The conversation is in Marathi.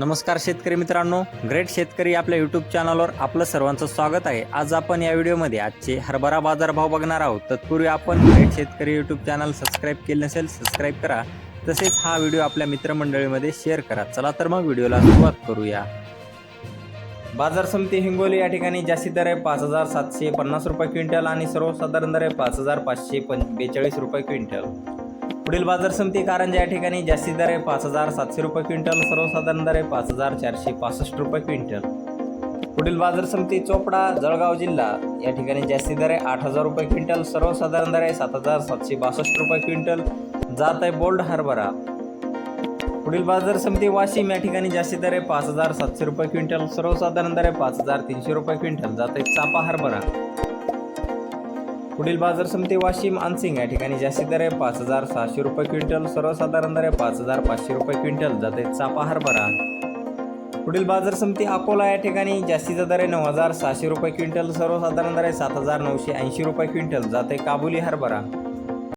नमस्कार शेतकरी मित्रांनो ग्रेट शेतकरी आपल्या यूट्यूब चॅनलवर आपलं सर्वांचं स्वागत आहे. आज आपण या व्हिडिओमध्ये आजचे हरभरा बाजारभाव बघणार आहोत. तत्पूर्वी आपण ग्रेट शेतकरी यूट्यूब चॅनल सबस्क्राईब केले नसेल सबस्क्राईब करा. तसेच हा व्हिडिओ आपल्या मित्रमंडळीमध्ये शेअर करा. चला तर मग व्हिडिओला सुरुवात करूया. बाजार समिती हिंगोली या ठिकाणी जास्तीत दर आहे पाच हजार सातशे पन्नास रुपये क्विंटल आणि सर्वसाधारण दर आहे पाच हजार पाचशे पं बेचाळीस रुपये क्विंटल. पुढील बाजार समिती कारंजा या ठिकाणी जास्ती दर आहे पाच हजार सातशे रुपये क्विंटल सर्वसाधारण दर आहे पाच हजार चारशे पासष्ट रुपये क्विंटल. पुढील बाजार समिती चोपडा जळगाव जिल्हा या ठिकाणी जास्ती दर आहे आठ हजार रुपये क्विंटल सर्वसाधारण दर आहे सात हजार सातशे बासष्ट रुपये क्विंटल. जात आहे बोल्ड हरभरा. पुढील बाजार समिती वाशिम या ठिकाणी जास्ती दर आहे पाच हजार सातशे रुपये क्विंटल सर्वसाधारण दर आहे पाच हजार तीनशे रुपये क्विंटल. जात आहे चापा हरभरा. पुढील बाजार समिती वाशिम अनसिंग या ठिकाणी जास्तीत दर आहे पाच हजार सहाशे रुपये क्विंटल सर्वसाधारण दर आहे पाच हजार पाचशे रुपये क्विंटल जाते चापा हरभरा पुढील बाजार समिती अकोला या ठिकाणी जास्तीचा दर आहे नऊ हजार सहाशे रुपये क्विंटल सर्वसाधारण दर आहे सात हजार नऊशे ऐंशी रुपये क्विंटल जाते काबुली हरभरा